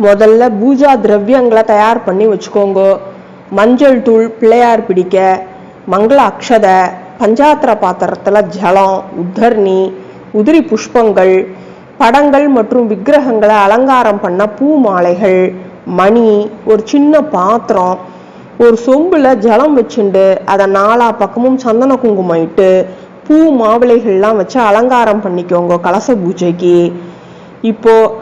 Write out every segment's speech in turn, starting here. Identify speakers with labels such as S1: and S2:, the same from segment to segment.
S1: முதல்ல பூஜா திரவியங்களை தயார் பண்ணி வச்சுக்கோங்க. மஞ்சள் தூள் பிள்ளையார் பிடிக்க மங்கள அக்ஷதை பஞ்சாத்திர பாத்திரத்தில் ஜலம் உத்தர்ணி உதிரி புஷ்பங்கள் படங்கள் மற்றும் விக்கிரகங்களை அலங்காரம் பண்ண பூ மாலைகள் மணி ஒரு சின்ன பாத்திரம் ஒரு சொம்புல ஜலம் வச்சுண்டு அதை நாலா பக்கமும் சந்தன குங்குமம் இட்டு பூ மாவிளைகள்லாம் வச்சு அலங்காரம் பண்ணிக்கோங்க கலச பூஜைக்கு. இப்போது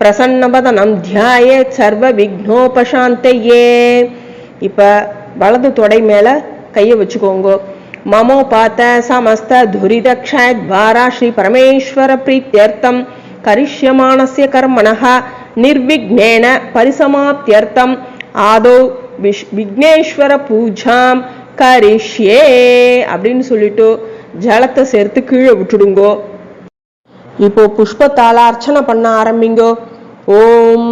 S1: பிரசன்னபதனம் தியாயே சர்வ விக்னோபசாந்தையே இப்ப வலது தொடை மேல கையை வச்சுக்கோங்க. மமோ பாத்த சமஸ்த துரிதக்ஷயத்வாரா ஸ்ரீ பரமேஸ்வர பிரீத்தியர்த்தம். கரிஷ்யமானசிய கர்மணः நிர்விக்னேன பரிசமாப்தியர்த்தம். ஆதோ விஷ் விக்னேஸ்வர பூஜாம் கரிஷ்யே அப்படின்னு சொல்லிட்டு ஜலத்தை சேர்த்து கீழே விட்டுடுங்கோ. இப்போ புஷ்பத்தால அர்ச்சனை பண்ண ஆரம்பிங்கோ. ஓம்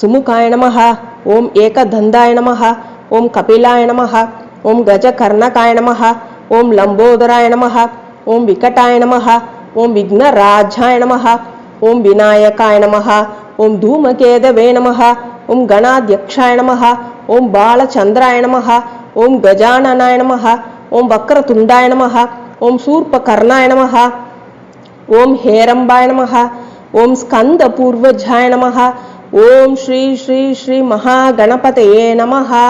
S1: சுமுகாய நமஹ ஓம் ஏகதந்தாய நமஹ ஓம் கபிலாய நமஹ ஓம் கஜகர்ணகாய நமஹ ஓம் லம்போதராய நமஹ ஓம் விகட்டாய நமஹ ஓம் விக்னராஜாய நமஹ ஓம் விநாயகாய நமஹ ஓம் தூமகேதவே நமஹ ஓம் கணாத்யக்ஷாய நமஹ ஓம் பாலச்சந்திராய நமஹ ஓம் கஜானனாய நமஹ ஓம் வக்ரதுண்டாய நமஹ ஓம் சூர்பகர்ணாய நமஹ ஓம் ஹேரம்பாய நமஹ ஓம் ஸ்கந்த பூர்வஜாய நமகா ஓம் ஸ்ரீ ஸ்ரீ ஸ்ரீ மகாகணபதயே நமகா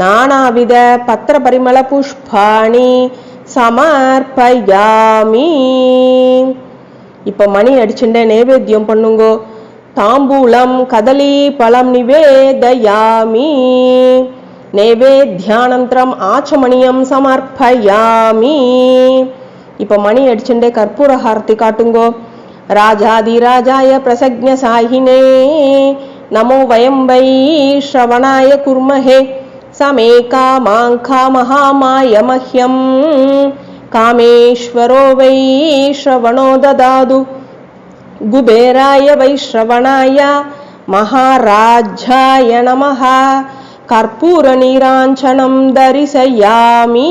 S1: நானாவித பத்திர பரிமள புஷ்பாணி சமர்ப்பயாமி. இப்போ மணி அடிச்சுட்டே நைவேத்தியம் பண்ணுங்கோ. தாம்பூலம் கதலி பழம் நிவேதயாமி. நைவேத்தியானந்தரம் ஆச்சமணியம் சமர்ப்பயாமி. இப்போ மணி அடிச்சுட்டே கற்பூர ஹாரதி காட்டுங்கோ. ராஜாதிராஜாய பிரசக்ஞ சாயினே நமோ வயம் வை ஸ்ரவணாய குர்மஹே. சமே காமாங்கா மகாமாய மஹ்யம். காமேஸ்வரோ வை ஸ்ரவணோ ததாது. குபேராய வை ஸ்ரவணாய மகாராஜாய நமः கற்பூர நீராஞ்சனம் தரிசயாமி.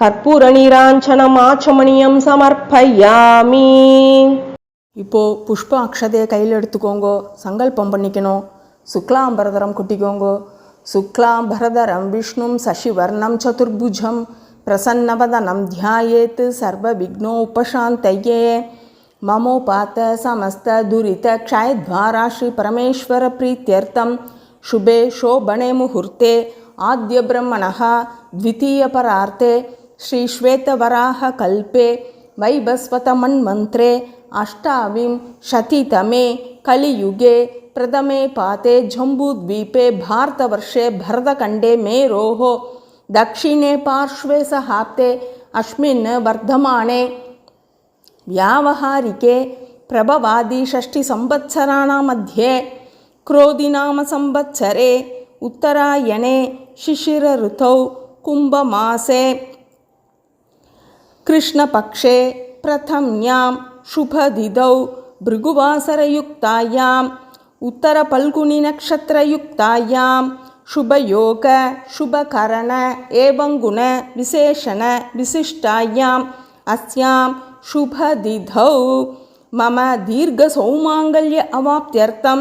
S1: கற்பூர நீராஞ்சனம் ஆச்சமணியம் சமர்ப்பயாமி இப்போ புஷ்ப அக்ஷதையை கையில் எடுத்துக்கோங்கோ சங்கல்பம் பண்ணிக்கணும் சுக்லாம்பரதரம் குட்டிக்கோங்கோ சுக்லாம்பரதரம் விஷ்ணும் சசிவர்ணம் சதுர்புஜம் பிரசன்னவதனம் தியாயேத் சர்வ விக்னோபசாந்தையே ममोपात समस्त दुरित क्षयद्वारा श्री परमेश्वर प्रीत्यर्थम शुभे शोभणे मुहूर्ते आद्य ब्रह्मणः द्वितीयपरार्थे श्री श्वेतवराह कल्पे वैभस्वतमन्मन्त्रे अष्टाविंशतितमे कलियुगे प्रथमे पाते जम्बूद्वीपे भारतवर्षे भरतखण्डे मेरोः दक्षिणे पार्श्वे सहाप्ते अस्मिन् वर्धमाने व्यावहारिके प्रभवादिषष्टिसंवत्सराणां मध्ये क्रोधिनामसंवत्सरे उत्तरायणे शिशिरऋतौ कुम्भमासे कृष्णपक्षे प्रथम्यां शुभदिदौ भृगुवासरयुक्तायाम् उत्तरपल्गुनिनक्षत्रयुक्तायां शुभयोग शुभकरण एवं गुण विशेषण विशिष्टायाम् अस्यां शुभदिधौ मम दीर्घसौमाङ्गल्य अवाप्त्यर्थं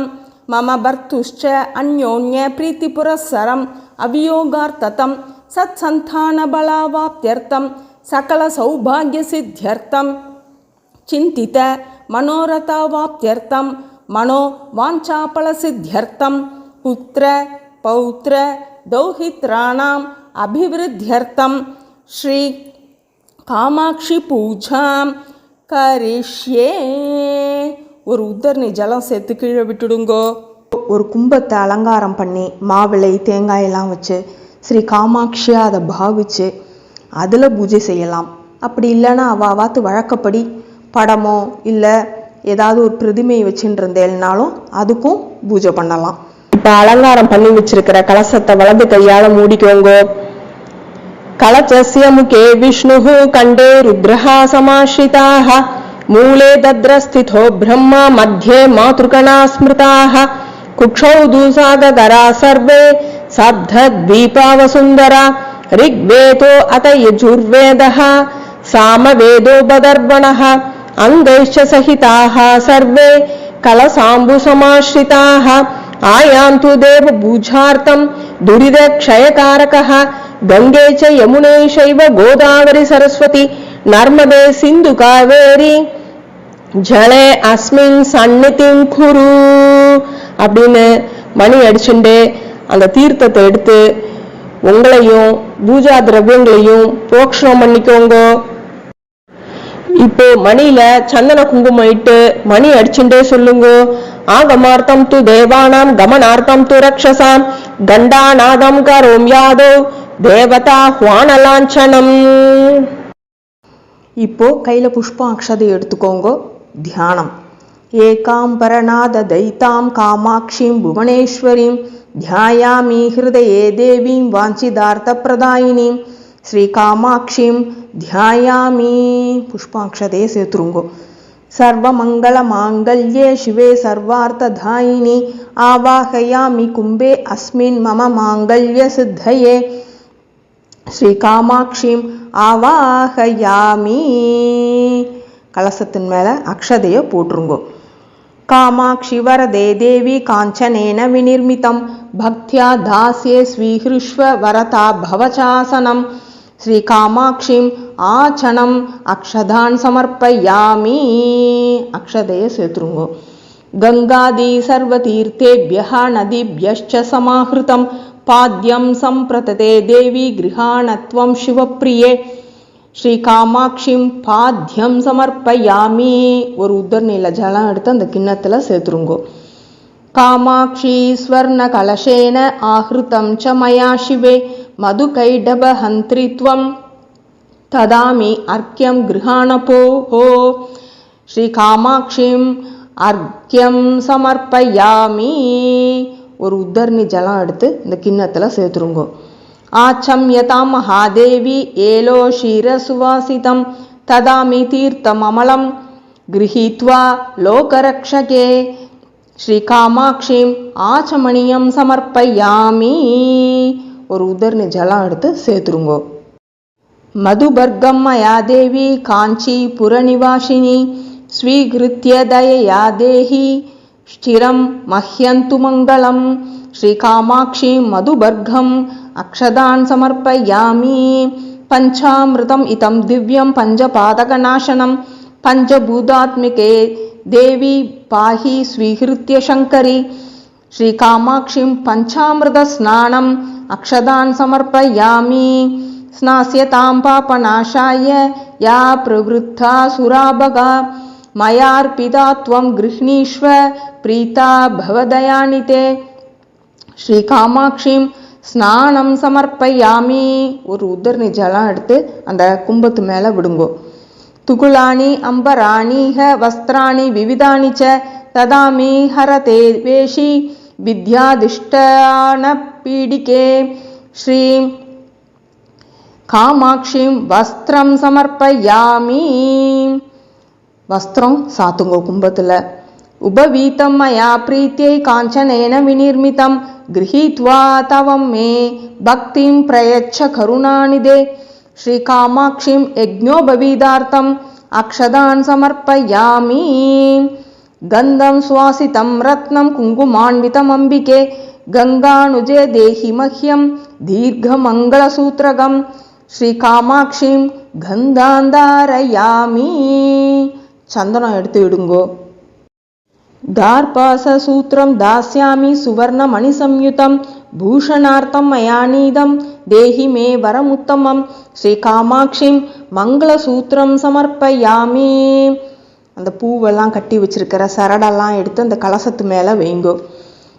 S1: मम भर्तुश्च अन्योन्यप्रीतिपुरस्सरम् अवियोगार्थतं सत्सन्तानबलावाप्त्यर्थं सकलसौभाग्यसिद्ध्यर्थं चिन्तित मनोरथावाप्त्यर्थं मनोवाञ्छाफलसिद्ध्यर्थं पुत्र पौत्र दौहित्राणाम् अभिवृद्ध्यर्थं श्री காமாட்சி பூஜாம் கரிஷ்யே ஒரு உத்தரணி ஜலம் சேர்த்து கீழே விட்டுடுங்கோ
S2: ஒரு கும்பத்தை அலங்காரம் பண்ணி மாவிளை தேங்காயெல்லாம் வச்சு ஸ்ரீ காமாட்சியா அதை பாவிச்சு அதில் பூஜை செய்யலாம். அப்படி இல்லைன்னா அவா அவாத்து வழக்கப்படி படமோ இல்லை ஏதாவது ஒரு பிரதிமையை வச்சுருந்தேன்னாலும் அதுக்கும் பூஜை பண்ணலாம்.
S1: இப்போ அலங்காரம் பண்ணி வச்சிருக்கிற கலசத்தை வலது கையால் மூடிக்கோங்க. கலசசிய முகே விஷ்ணு கண்டே ருத்ரஹா சமாஸ்ரிதாக மூலே தத்ரஸ்திதோ பிரம்மா மத்தியே மாத்ருகணா ஸ்மிருதாக குக்ஷௌ தூசாகரா சர்வே. சப்த தீபாவசுந்தரா ऋग्वेदो अत यजुर्वेदः सामवेदोपदर्पणः अङ्गैश्च सहिताः सर्वे कलसाम्बुसमाश्रिताः आयान्तु देवपूजार्थं दुरितक्षयकारकः गङ्गे च यमुने चैव गोदावरि सरस्वती नर्मदे सिन्धु कावेरी ஜலே அஸ்மின் சந்நிதிம் குரு அப்படின்னு மணி அடிச்சுண்டு அந்த தீர்த்தத்தை எடுத்து உங்களையும் பூஜா திரவியங்களையும் போக்ஷணம் பண்ணிக்கோங்க. இப்போ மணியில சந்தன குங்குமம் இட்டு மணி அடிச்சுட்டே சொல்லுங்க. ஆகமார்த்தம் து தேவானாம் கமனார்த்தம் து ரக்ஷசாம். கண்டாநாதம் கரோம் யாதோ தேவதா ஹுவானலாஞ்சனம்.
S2: இப்போ கையில புஷ்பம் அக்ஷதை எடுத்துக்கோங்க. தியானம். ஏகாம்பரநாத தைத்தாம் காமாட்சிம் புவனேஸ்வரிம் தியாயாமி ஹிருதயே தேவீம் வாஞ்சிதார்த்த பிரதாயினீம் ஸ்ரீ காமாட்சிம் தியாயாமி புஷ்பாட்சதையை சேர்த்துருங்கோ சர்வமங்கள மாங்கல்யே சிவே சர்வார்த்ததாயினி ஆவாகயாமி கும்பே அஸ்மின் மம மாங்கல்ய சித்தயே ஸ்ரீ காமாட்சிம் ஆவாகயாமி கலசத்தின் மேலே அக்ஷதையை போட்டுருங்கோ कामाक्षि वरदे देवी काञ्चनेन विनिर्मितं। भक्त्या दास्ये स्वीहृष्व वरता भवचासनं। श्रीकामाक्षीम् आचणम् अक्षधान् समर्पयामि। अक्षदे शत्रुङ्गो गङ्गादी सर्वतीर्थेभ्यः नदीभ्यश्च समाहृतं। पाद्यं सम्प्रतते देवी गृहाणत्वं शिवप्रिये। ஸ்ரீ காமாட்சிம் பாத்தியம் சமர்ப்பயாமி. ஒரு உத்தரநில ஜலம் எடுத்து அந்த கிண்ணத்தில் சேர்த்துருங்கோ. காமாட்சி ஸ்வர்ண கலசேன ஆஹிருத்தம் ச மயா சிவே. மது கைடபஹந்திரித்வம் ததாமி அர்க்கியம் கிருஹாணபோ ஹோ. ஸ்ரீ காமாட்சிம் அர்க்கியம் சமர்ப்பயாமி. ஒரு உத்தரணி ஜலம் எடுத்து இந்த கிண்ணத்தில் சேர்த்துருங்கோ. ஆச்சம்யதா மகாதேவி ஏலோ ஷீரசுவாசிதம் ததாமி தீர்த்தமமலம் गृहीत्वा लोकरक्षके ஸ்ரீகாமாட்சிம் ஆச்சமணியம் சமர்ப்பயாமி ஒரு உதர்னி ஜலம் எடுத்து சேர்த்துருங்கோ मधुभर्गं मया देवी काञ्चीपुरनिवासिनी स्वीकृत्य दयया देहि स्थिरं मह्यन्तु मङ्गलं श्रीकामाक्षी मधुभर्गम् अक्षदान् समर्पयामि। पञ्चामृतम् इतं दिव्यं पञ्चपादकनाशनं पञ्चभूतात्मिके देवी पाहि स्वीकृत्य शङ्करी। श्रीकामाक्षीं पञ्चामृतस्नानम् अक्षदान् समर्पयामि। स्नास्यतां पापनाशाय या प्रवृत्ता सुराभगा। मयार्पिता त्वं गृह्णीष्व प्रीता भवदयानिते ஸ்ரீகாமாட்சிம் ஸ்நானம் சமர்ப்பயாமி. ஒரு உதர்ணி ஜலம் எடுத்து அந்த கும்பத்து மேலே விடுங்கோ. துகுலாணி அம்பராணிஹ வஸ்திராணி விவிதானி ச ததாமி ஹரதே வேஷி வித்யாதிஷ்டான பீடிகே. ஸ்ரீ காமாட்சிம் வஸ்திரம் சமர்ப்பயாமி. வஸ்திரம் சாத்துங்கோ கும்பத்தில். உபவீதம் மயா பிரீத்தியை காஞ்சனேன விநிர்மிதம் गृहीत्वा तव मे भक्तिं प्रयच्छ करुणानिदे श्रीकामाक्षीं यज्ञोपवीदार्थम् अक्षदान् समर्पयामि गन्धं सुवासितं रत्नं कुङ्कुमान्वितमम्बिके गङ्गानुजे देहि मह्यं दीर्घमङ्गलसूत्रगं श्रीकामाक्षीं கந்தாந்தாரயாமி சந்தனம் எடுத்து விடுங்கோ दार्पाससूत्रं दास्यामि सुवर्णमणिसंयुतं भूषणार्थं मया नीदं देहि मे वरमुत्तमं ஸ்ரீகாமாட்சிம் மங்களசூத்திரம் சமர்ப்பயாமி அந்த பூவெல்லாம் கட்டி வச்சிருக்கிற சரடெல்லாம் எடுத்து அந்த கலசத்து மேலே வைங்கோ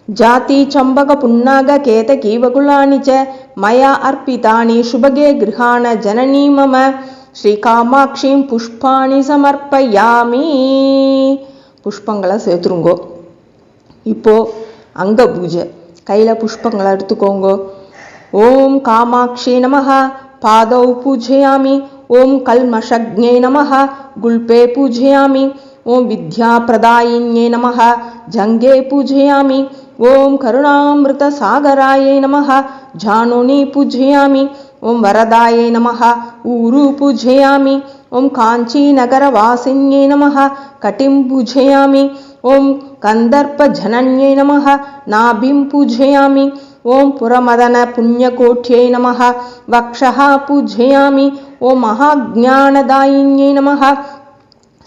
S2: ஜாதி சம்பக புன்னாக கேத கீவகுலானி ச மயா அர்ப்பிதானி சுபகே கிருஹாண ஜனனீ மம ஸ்ரீகாமாட்சிம் புஷ்பாணி சமர்ப்பயாமி புஷ்பங்களை சேர்த்துருங்கோ. இப்போது அங்க பூஜை. கையில் புஷ்பங்களை எடுத்துக்கோங்க. ஓம் காமாட்சி நமஹா. பாதௌ பூஜையாமி. ஓம் கல்மஷக்ஞே நமஹா. குல்பே பூஜையாமி. ஓம் வித்யா வித்யாப்பிரதாயின்யே நமः ஜங்கே பூஜையாமி. ஓம் கருணாமிருத கருணாமிருதசாகராயை நமः ஜானுனி பூஜையாமி. ఓం వరదాయ నమ. ఊరు పూజయామి. ఓం కాంచీనగర వాసిన్యే నమ. కటిం పూజయామి. ఓం కందర్ప కందర్పజనన్యై నమ. నాభిం పూజయామి. ఓం పురమదన పుణ్యకోట్యై నమ. వక్ష పూజయామి. ఓం మహాజ్ఞానదాయిన్యై నమ.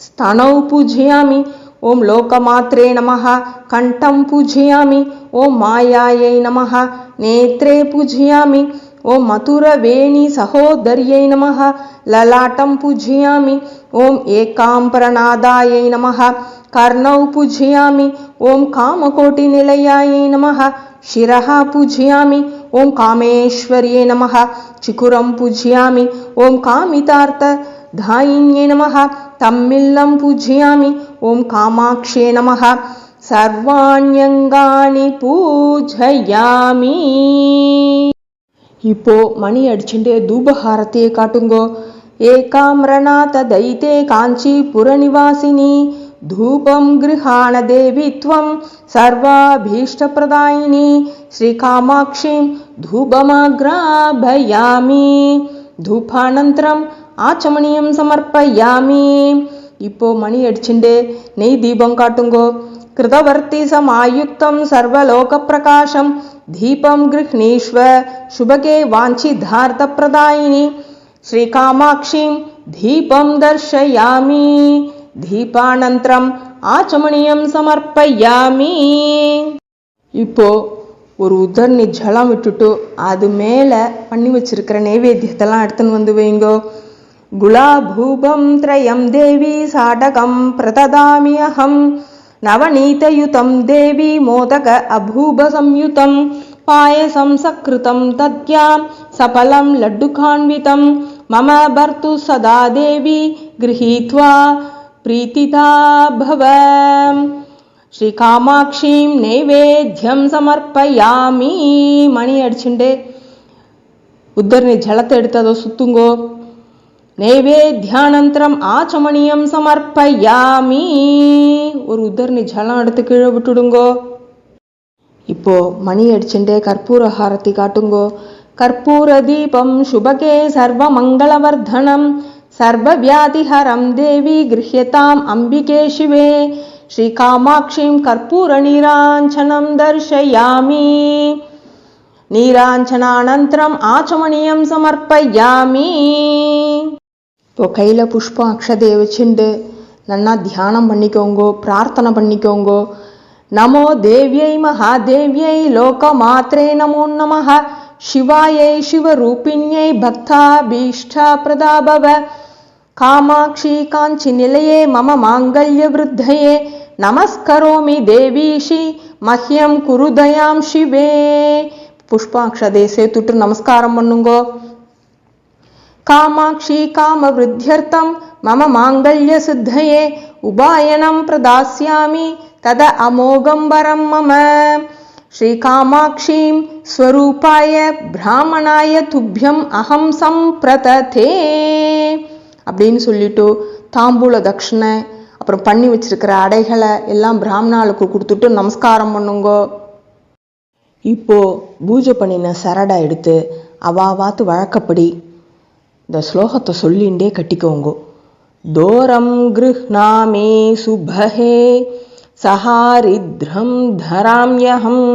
S2: స్థనౌ పూజయామి. ఓం లోకమాత్రే నమ. కంఠం పూజయామి. ఓం మాయాయై నమ. నేత్రే పూజయామి. ओं ॐ मधुरवेणीसहोदर्यै नमः, ललाटं ओं ॐ एकाम्बरनादायै नम, कर्ण पूजयामि। ओं कामकोटिनिलयायै नम, शिरः पूजयामि। ओं कामेश्वर्यै नम, चिकुरं पूजयामि। ओं कामितार्थधायिन्यै नम तम्मिल्लं पूजयामि। ओं कामाक्षे नम सर्वाण्यंगा पूजयामी। இப்போ மணி அடிச்சுட்டே தூபஹாரத்தையே காட்டுங்கோ ஏகாம்ரநாத தைத்தே காஞ்சிபுர நிவாசினி ధూపం గృహాణ దేవి త్వం సర్వాభీష్టప్రదాయిని శ్రీకామాక్షిం ధూపమాగ్రాభయామి ధూపానంతరం ఆచమనీయం సమర్పయామి ఇప్పో మణి అడిచిండే నెయ్యి దీపం కాటుంగో కృతవర్తి సమాయుక్తం సర్వలోక ప్రకాశం தீபம் கிருஹ்ணீஸ்வ சுபகே வாஞ்சிதார்த்த பிரதாயினி ஸ்ரீகாமாட்சிம் தீபம் தர்ஷயாமி தீபானந்தரம் ஆச்சமணியம் சமர்ப்பயாமி இப்போ ஒரு உதர்ணி ஜலம் விட்டுட்டு அது மேலே பண்ணி வச்சிருக்கிற நைவேத்தியத்தெல்லாம் எடுத்துன்னு வந்து வைங்கோ गुलाभूपं त्रयं देवी साटकं प्रददामि अहं నవనీతయుతం దేవీ మోదక అభూభ సంయుతం పాయసం సకృతం తద్యా సఫలం లడ్డుకాన్వితం మమ భర్తు సదా దేవి గృహీత్వా ప్రీతితా భవ శ్రీ శ్రీకామాక్షీం నైవేద్యం సమర్పయామి మణి అడిచిండే ఉద్దరిని జల జలతెడుతుందో సుత్తుంగో நைவேத்தியானந்தரம் ஆச்சமணியம் சமர்ப்பயாமி. ஒரு உத்தரணி ஜலம் எடுத்து கீழே விட்டுடுங்கோ. இப்போ மணி அடிச்சுட்டே கற்பூர ஹாரத்தி காட்டுங்கோ. கற்பூர தீபம் சுபகே சர்வ மங்களவர்தனம். சர்வ வியாதிஹரம் தேவி கிருஹ்யதாம் அம்பிகே சிவே. ஸ்ரீ காமாட்சிம் கற்பூர நீராஞ்சனம் தர்ஷயாமி நீராஞ்சனானந்தரம் ஆச்சமணியம் சமர்ப்பயாமி. இப்போ கையில் புஷ்பம் அக்ஷதையை வச்சுண்டு நல்லா தியானம் பண்ணிக்கோங்கோ பிரார்த்தனை பண்ணிக்கோங்கோ. நமோ தேவியை மகா தேவியை லோக மாத்திரே நமோ நமः சிவாயை சிவரூபிணியை பக்தாபீஷ்டா பிரதாபவ. காமாட்சி காஞ்சி நிலையே மம மாங்கல்ய விருத்தயே. நமஸ்கரோமி தேவீஷி மஹ்யம் குருதயாம் சிவே. புஷ்பாக்ஷதையை சேர்த்துட்டு நமஸ்காரம் பண்ணுங்கோ. कामाक्षी कामवृद्ध्यर्थं मम माङ्गल्यसिद्धये उपायनं प्रदास्यामि तद अमोघं वरं मम श्रीकामाक्षीं स्वरूपाय பிராமணாய துப்பியம் அகம் சம்பிரததே அப்படின்னு சொல்லிட்டு தாம்பூல தட்சிணை அப்புறம் பண்ணி வச்சிருக்கிற அடைகளை எல்லாம் பிராமணாளுக்கு கொடுத்துட்டு நமஸ்காரம் பண்ணுங்கோ இப்போ பூஜை பண்ணின சரடை எடுத்து அவாவாத்து வழக்கப்படி இந்த ஸ்லோகத்தை சொல்லிண்டே கட்டிக்கோங்கோ தோரம் கிருஹ்ணாமே சுபஹே சஹாரித்ரம் தராம்யஹம்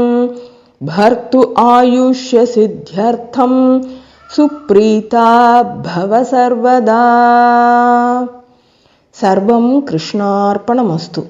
S2: பர்த்து ஆயுஷ்ய சித்தியர்த்தம் சுப்ரீதா பவ சர்வதா சர்வம் கிருஷ்ணார்ப்பணமஸ்து